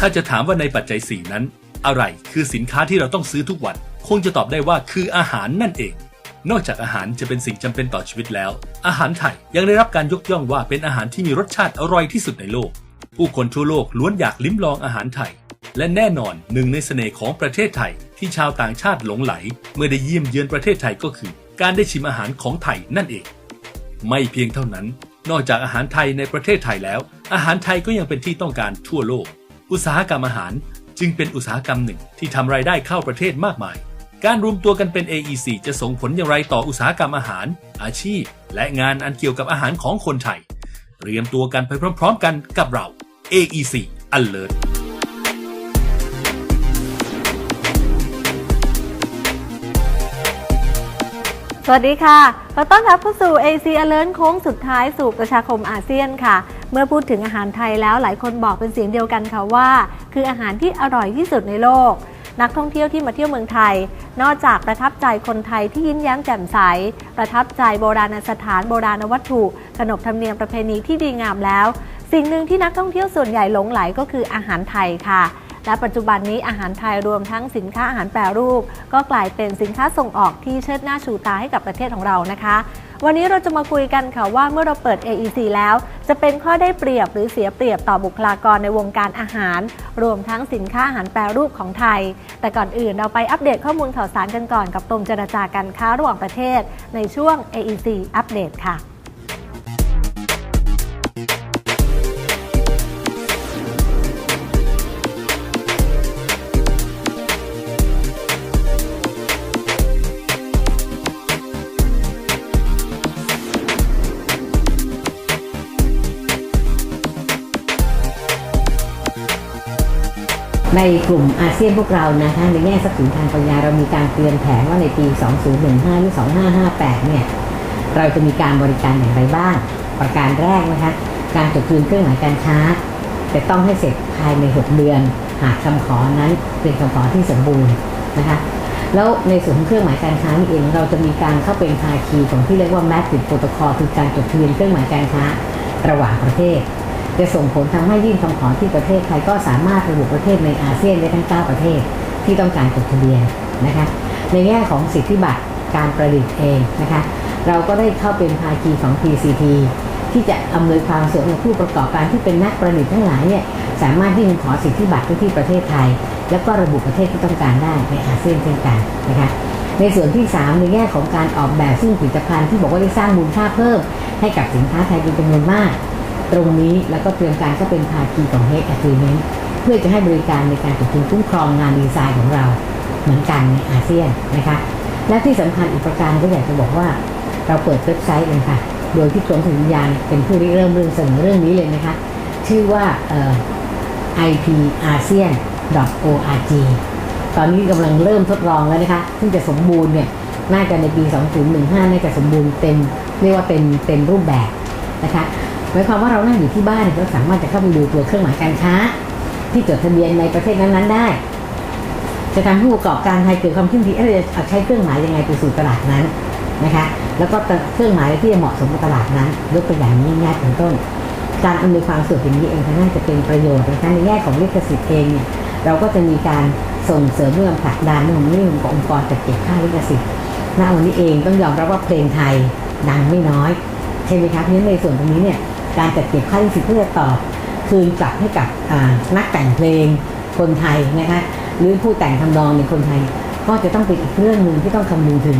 ถ้าจะถามว่าในปัจจัย 4 นั้น อะไรคือสินค้าที่เราต้องซื้อทุกวัน คงจะตอบได้ว่าคืออาหารนั่นเอง นอกจากอาหารจะเป็นสิ่งจำเป็นต่อชีวิตแล้ว อาหารไทยยังได้รับการยกย่องว่าเป็นอาหารที่มีรสชาติอร่อยที่สุดในโลก ผู้คนทั่วโลกล้วนอยากลิ้มลองอาหารไทย และแน่นอนหนึ่งในเสน่ห์ของประเทศไทย ที่ชาวต่างชาติหลงไหล เมื่อได้เยี่ยมเยือนประเทศไทยก็คือ การได้ชิมอาหารของไทยนั่นเอง ไม่เพียงเท่านั้น นอกจากอาหารไทยในประเทศไทยแล้ว อาหารไทยก็ยังเป็นที่ต้องการทั่วโลก อุตสาหกรรมอาหารจึงเป็นอุตสาหกรรมหนึ่งที่ทำรายได้เข้าประเทศมากมาย การรวมตัวกันเป็น AEC จะส่งผลอย่างไรต่ออุตสาหกรรมอาหาร อาชีพ และงานอันเกี่ยวกับอาหารของคนไทย เตรียมตัวกันไปพร้อม ๆ กันกับเรา AEC Alert สวัสดีค่ะขอต้อนรับเข้าสู่ AC Alert โค้งสุดท้ายสู่ประชาคมอาเซียนค่ะ เมื่อพูดถึงอาหารไทยแล้วหลายคนบอกเป็นเสียงเดียวกันค่ะว่า คืออาหารที่อร่อยที่สุดในโลก นักท่องเที่ยวที่มาเที่ยวเมืองไทย นอกจากประทับใจคนไทยที่ยิ้มแย้มแจ่มใส ประทับใจโบราณสถานโบราณวัตถุ ขนบธรรมเนียมประเพณีที่ดีงามแล้ว สิ่งหนึ่งที่นักท่องเที่ยวส่วนใหญ่หลงไหลก็คืออาหารไทยค่ะ และปัจจุบันนี้อาหารไทยรวมทั้งสินค้าอาหารแปรรูป ก็กลายเป็นสินค้าส่งออกที่เชิดหน้าชูตาให้กับประเทศของเรานะคะ วันนี้เราจะมาคุยกันค่ะว่าเมื่อเราเปิด AEC แล้ว จะเป็นข้อได้เปรียบหรือเสียเปรียบต่อบุคลากรในวงการอาหาร รวมทั้งสินค้าอาหารแปรรูปของไทย แต่ก่อนอื่นเราไปอัปเดตข้อมูลข่าวสารกันก่อนกับกรมเจรจาการค้าระหว่างประเทศ ในช่วง AEC อัปเดตค่ะ ในกลุ่มอาเซียนพวกเรานะคะในแง่ทรัพย์สินทางปัญญาเรามีการเตรียมแผนว่าในปี 2015 หรือ 2558 เนี่ย เราจะมีการบริการอย่างไรบ้าง ประการแรกนะคะ การจดทะเบียนเครื่องหมายการค้าจะต้องให้เสร็จภายใน 6 เดือน หากคำขอนั้นเป็นคำขอที่สมบูรณ์นะคะ แล้วในส่วนของเครื่องหมายการค้านี่เองเราจะมีการเข้าเป็นภาคีของที่เรียกว่า Matrix Protocol คือการจดทะเบียนเครื่องหมายการค้าระหว่างประเทศ จะส่งผลทำให้ยื่นคำขอที่ประเทศไทยก็สามารถระบุประเทศในอาเซียนได้ทั้ง 9 ประเทศที่ต้องการจดทะเบียนนะคะในแง่ของสิทธิบัตรการประดิษฐ์เองนะคะเราก็ได้เข้าเป็นภาคีของ PCT ที่จะอำนวยความสะดวกให้ผู้ประกอบการที่เป็นนักประดิษฐ์ทั้งหลายเนี่ยสามารถยื่นขอสิทธิบัตรไปที่ประเทศไทย แล้วก็ระบุประเทศที่ต้องการได้ในอาเซียนเช่นกันนะคะในส่วนที่ 3 ในแง่ของการออกแบบซึ่งผลิตภัณฑ์ที่บอกว่าได้สร้างมูลค่าเพิ่มให้กับสินค้าไทยเป็นจำนวนมาก ตรงนี้แล้วก็เตรียมการก็เป็นภาคีของ Head Agreement เพื่อจะให้บริการในการจดทะเบียนคุ้มครองงานดีไซน์ของเราเหมือนกันในอาเซียนนะคะและที่สำคัญอีกประการก็อยากจะบอกว่า เราเปิดเว็บไซต์เลยค่ะ โดยที่กรมสัญญาณเป็นผู้ริเริ่มเรื่องเสนอเรื่องนี้เลยนะคะ ชื่อว่าเอ่อ ipasean.org ตอนนี้กำลังเริ่มทดลองแล้วนะคะ ซึ่งจะสมบูรณ์เนี่ยน่าจะในปี 2015 น่าจะสมบูรณ์เต็ม เรียกว่าเป็นเต็มรูปแบบนะคะ หมายความว่าเรานั่งอยู่ที่บ้านเราสามารถจะเข้าไปดูตัวเครื่องหมายการค้า ที่จดทะเบียนในประเทศนั้นๆได้ จะทำให้ผู้ประกอบการไทยเกิดความคิดที่เราจะใช้เครื่องหมายยังไงไปสู่ตลาดนั้นนะคะแล้วก็เครื่องหมายที่เหมาะสมกับตลาดนั้นยกตัวอย่างนี้ง่ายๆเป็นต้น การอำนวยความสะดวกอย่างนี้เองก็น่าจะเป็นประโยชน์นะคะในแง่ของลิขสิทธิ์เองเนี่ยเราก็จะมีการส่งเสริมเรื่องผลักดันเรื่องของเรื่องขององค์กรจัดเก็บค่าลิขสิทธิ์ณวันนี้เองต้องยอมรับว่าเพลงไทยดังไม่น้อย ใช่ไหมครับเพราะฉะนั้นในส่วนตรงนี้เนี่ย การจัดเก็บค่าลิขสิทธิ์เพื่อตอบคืนกลับให้กับนักแต่งเพลงคนไทยนะคะหรือผู้แต่งทำนองในคนไทย ก็จะต้องเป็นอีกเรื่องหนึ่งที่ต้องคำนึงถึง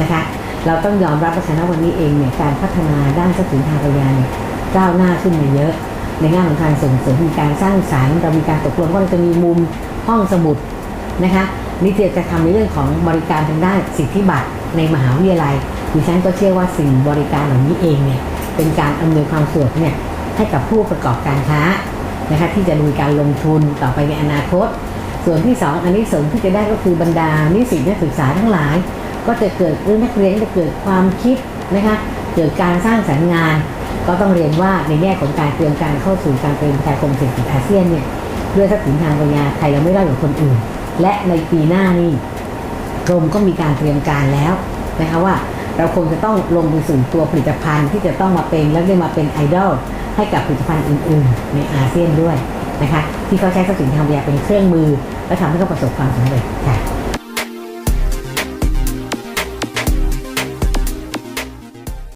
นะคะเราต้องยอมรับว่าณวันนี้เองเนี่ยการพัฒนาด้านทรัพย์สินทางปัญญาเนี่ยก้าวหน้าขึ้นมาเยอะ ในแง่ของการส่งเสริมมีการสร้างสรรค์เรามีการตกลงว่าเราจะมีมุมห้องสมุดนะคะนิเทศจะทำในเรื่องของบริการทางด้านสิทธิบัตรในมหาวิทยาลัยดิฉันก็เชื่อว่าสิ่งบริการเหล่านี้เองเนี่ย เป็นการอำนวยความสะดวกเนี่ยให้กับผู้ประกอบการค้านะคะที่จะมีการลงทุนต่อไปในอนาคต ส่วนที่สองอันนี้สงที่จะได้ก็คือบรรดานิสิตนักศึกษาทั้งหลาย ก็จะเกิดเรื่องนักเรียนจะเกิดความคิดนะคะเกิดการสร้างสรรค์งาน ก็ต้องเรียนว่าในแง่ของการเตรียมการเข้าสู่การเป็นประชาคมเศรษฐกิจอาเซียนเนี่ยด้วยทรัพย์สินทางปัญญาไทยเราไม่ได้อย่คนอื่น และในปีหน้านี่กรมก็มีการเตรียมการแล้วนะคะว่า เราคงจะต้องลงไปสู่ตัวผลิตภัณฑ์ที่จะต้องมาเป็นแล้วได้มาเป็นไอดอลให้กับผลิตภัณฑ์อื่น ๆ ในอาเซียนด้วยนะคะที่เขาใช้ทรัพย์สินทางปัญญาเป็นเครื่องมือ และทำให้เขาประสบความสำเร็จค่ะ